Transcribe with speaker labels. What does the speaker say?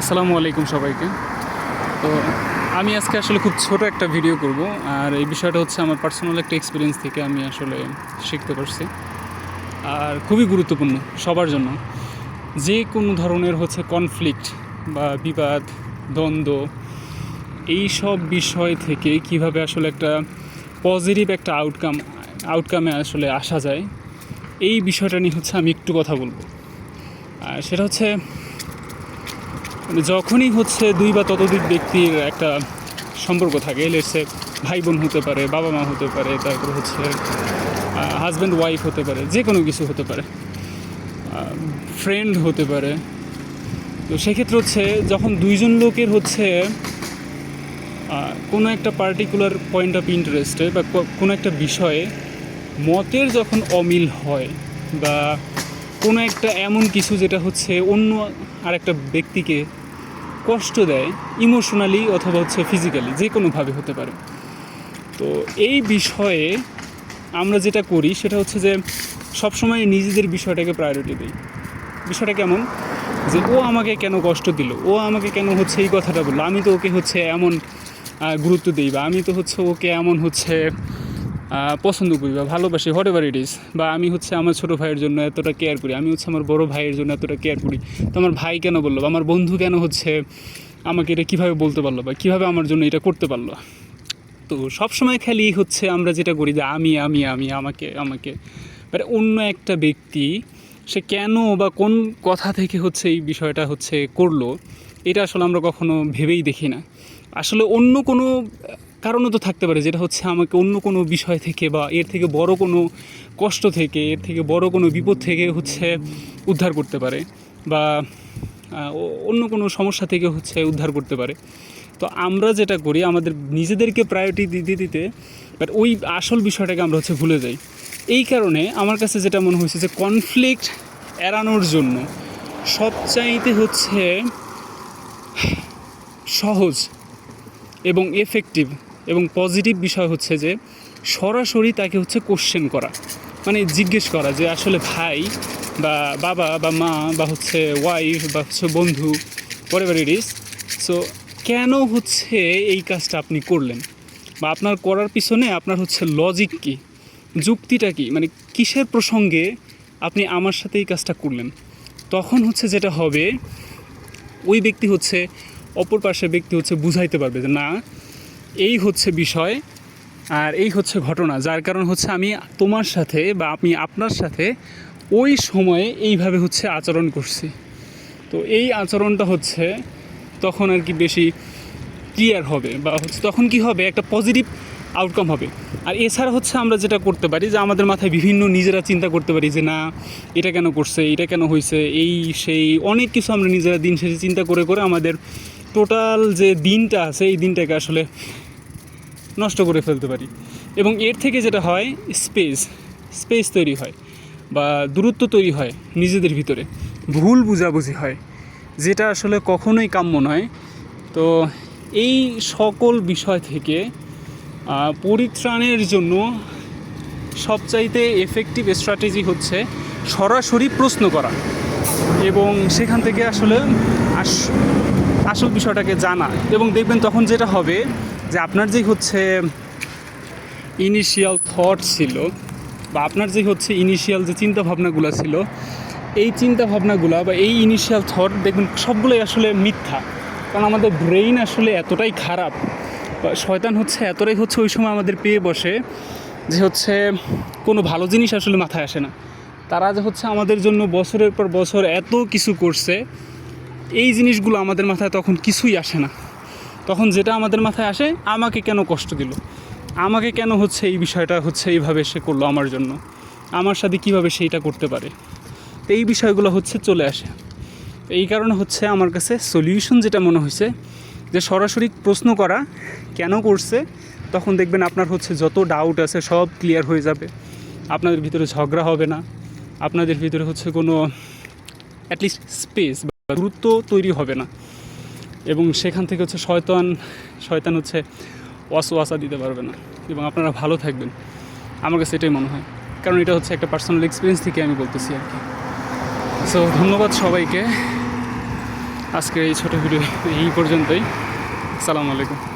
Speaker 1: আসসালামু আলাইকুম সবাইকে। তো আমি আজকে আসলে খুব ছোট একটা ভিডিও করব, আর এই বিষয়টা হচ্ছে আমার পার্সোনাল একটা এক্সপিরিয়েন্স থেকে আমি আসলে শিখতে পারছি। আর খুবই গুরুত্বপূর্ণ সবার জন্য। যে কোনো ধরনের হচ্ছে কনফ্লিক্ট বা বিবাদ, দ্বন্দ্ব এই সব বিষয় থেকে কীভাবে আসলে একটা পজিটিভ একটা আউটকাম আউটকামে আসলে আসা যায়, এই বিষয়টা নিয়ে হচ্ছে আমি একটু কথা বলব। আর সেটা হচ্ছে যখনই হচ্ছে দুই বা ততোধিক ব্যক্তির একটা সম্পর্ক থাকে লেটসে ভাই বোন হতে পারে বাবা মা হতে পারে, তারপর হচ্ছে হাজব্যান্ড ওয়াইফ হতে পারে যে কোনো কিছু হতে পারে ফ্রেন্ড হতে পারে। তো সেক্ষেত্রে হচ্ছে যখন দুইজন লোকের হচ্ছে কোনো একটা পার্টিকুলার পয়েন্ট অফ ইন্টারেস্টে বা কোনো একটা বিষয়ে মতের যখন অমিল হয় বা কোনো একটা এমন কিছু যেটা হচ্ছে অন্য আরেকটা ব্যক্তিকে কষ্ট দেয় ইমোশনালি অথবা হচ্ছে ফিজিক্যালি যে কোনোভাবে হতে পারে। তো এই বিষয়ে আমরা যেটা করি সেটা হচ্ছে যে সবসময় নিজেদের বিষয়টাকে প্রায়োরিটি দিই। বিষয়টা কেমন? যে ও আমাকে কেন কষ্ট দিল? ও আমাকে কেন হচ্ছে এই কথাটা বলল? আমি তো ওকে হচ্ছে এমন গুরুত্ব দিই বা আমি তো হচ্ছে ওকে এমন হচ্ছে পছন্দ করি বা ভালোবাসি হোয়াট এভার ইট ইজ বা আমি হচ্ছে আমার ছোটো ভাইয়ের জন্য এতটা কেয়ার করি, আমি হচ্ছে আমার বড় ভাইয়ের জন্য এতটা কেয়ার করি। তো আমার ভাই কেন বলল বা আমার বন্ধু কেন হচ্ছে আমাকে এটা কীভাবে বলতে পারল বা কীভাবে আমার জন্য এটা করতে পারল? তো সবসময় খালি হচ্ছে আমরা যেটা করি যে আমি আমি আমি, আমাকে আমাকে। বাট অন্য একটা ব্যক্তি, সে কেন বা কোন কথা থেকে হচ্ছে এই বিষয়টা হচ্ছে করল, এটা আসলে আমরা কখনো ভেবেই দেখি না। আসলে অন্য কোনো কারণও তো থাকতে পারে, যেটা হচ্ছে আমাকে অন্য কোনো বিষয় থেকে বা এর থেকে বড় কোনো কষ্ট থেকে, এর থেকে বড় কোনো বিপদ থেকে হচ্ছে উদ্ধার করতে পারে বা অন্য কোনো সমস্যা থেকে হচ্ছে উদ্ধার করতে পারে। তো আমরা যেটা করি, আমাদের নিজেদেরকে প্রায়োরিটি দিতে দিতে বাট ওই আসল বিষয়টাকে আমরা হচ্ছে ভুলে যাই। এই কারণে আমার কাছে যেটা মনে হয়েছে যে কনফ্লিক্ট এড়ানোর জন্য সবচাইতে হচ্ছে সহজ এবং এফেক্টিভ এবং পজিটিভ বিষয় হচ্ছে যে সরাসরি তাকে হচ্ছে কোশ্চেন করা। মানে জিজ্ঞেস করা যে আসলে ভাই বা বাবা বা মা বা হচ্ছে ওয়াইফ বা হচ্ছে বন্ধু পরিবার ইট ইস সো কেন হচ্ছে এই কাজটা আপনি করলেন? বা আপনার করার পিছনে আপনার হচ্ছে লজিক কি? যুক্তিটা কি? মানে কিসের প্রসঙ্গে আপনি আমার সাথে এই কাজটা করলেন? তখন হচ্ছে যেটা হবে, ওই ব্যক্তি হচ্ছে, অপর পাশের ব্যক্তি হচ্ছে বুঝাইতে পারবে যে না এই হচ্ছে বিষয় আর এই হচ্ছে ঘটনা, যার কারণ হচ্ছে আমি তোমার সাথে বা আমি আপনার সাথে ওই সময়ে এইভাবে হচ্ছে আচরণ করছি। তো এই আচরণটা হচ্ছে তখন আর কি বেশি ক্লিয়ার হবে বা হচ্ছে তখন কি হবে, একটা পজিটিভ আউটকাম হবে। আর এছাড়া হচ্ছে আমরা যেটা করতে পারি যে আমাদের মাথায় বিভিন্ন নিজেরা চিন্তা করতে পারি যে না, এটা কেন করছে, এটা কেন হয়েছে এই, সেই, অনেক কিছু আমরা নিজেরা দিন শেষে চিন্তা করে করে আমাদের টোটাল যে দিনটা আছে, এই দিনটাকে আসলে নষ্ট করে ফেলতে পারি। এবং এর থেকে যেটা হয় স্পেস স্পেস তৈরি হয় বা দূরত্ব তৈরি হয় নিজেদের ভিতরে। ভুল বুঝাবুঝি হয়, যেটা আসলে কখনোই কাম্য নয়। তো এই সকল বিষয় থেকে পরিত্রাণের জন্য সবচাইতে এফেক্টিভ স্ট্র্যাটেজি হচ্ছে সরাসরি প্রশ্ন করা এবং সেখান থেকে আসলে আস, আসল বিষয়টাকে জানা। এবং দেখবেন তখন যেটা হবে যে আপনার যে হচ্ছে ইনিশিয়াল থট ছিল বা আপনার যে হচ্ছে ইনিশিয়াল যে চিন্তা ভাবনাগুলো ছিল, এই চিন্তা ভাবনাগুলো বা এই ইনিশিয়াল থট দেখবেন সবগুলোই আসলে মিথ্যা। কারণ আমাদের ব্রেইন আসলে এতটাই খারাপ শয়তান হচ্ছে এতটাই হচ্ছে ওই সময় আমাদের পেয়ে বসে যে হচ্ছে কোনো ভালো জিনিস আসলে মাথায় আসে না। তারা যে হচ্ছে আমাদের জন্য বছরের পর বছর এত কিছু করছে, এই জিনিসগুলো আমাদের মাথায় তখন কিছুই আসে না। তখন যেটা আমাদের মাথায় আসে, আমাকে কেন কষ্ট দিল? আমাকে কেন হচ্ছে এই বিষয়টা হচ্ছে এইভাবে সে করল আমার জন্য? আমার সাথে কীভাবে সেইটা করতে পারে? তো এই বিষয়গুলো হচ্ছে চলে আসে। এই কারণে হচ্ছে আমার কাছে সলিউশন যেটা মনে হয়েছে, যে সরাসরি প্রশ্ন করা, কেন করছে, তখন দেখবেন আপনার হচ্ছে যত ডাউট আছে সব ক্লিয়ার হয়ে যাবে। আপনাদের ভিতরে ঝগড়া হবে না। আপনাদের ভিতরে হচ্ছে কোনো অ্যাটলিস্ট স্পেস বা দূরত্ব তৈরি হবে না। এবং সেখান থেকে হচ্ছে শয়তান শয়তান হচ্ছে ওয়াসওয়াসা দিতে পারবে না। এবং আপনারা ভালো থাকবেন। আমার কাছে এটাই মনে হয়। কারণ এটা হচ্ছে একটা পার্সোনাল এক্সপিরিয়েন্স থেকে আমি বলতেছি আর কি। সো ধন্যবাদ সবাইকে। আজকে এই ছোটো ভিডিও এই পর্যন্তই। আসসালামু আলাইকুম।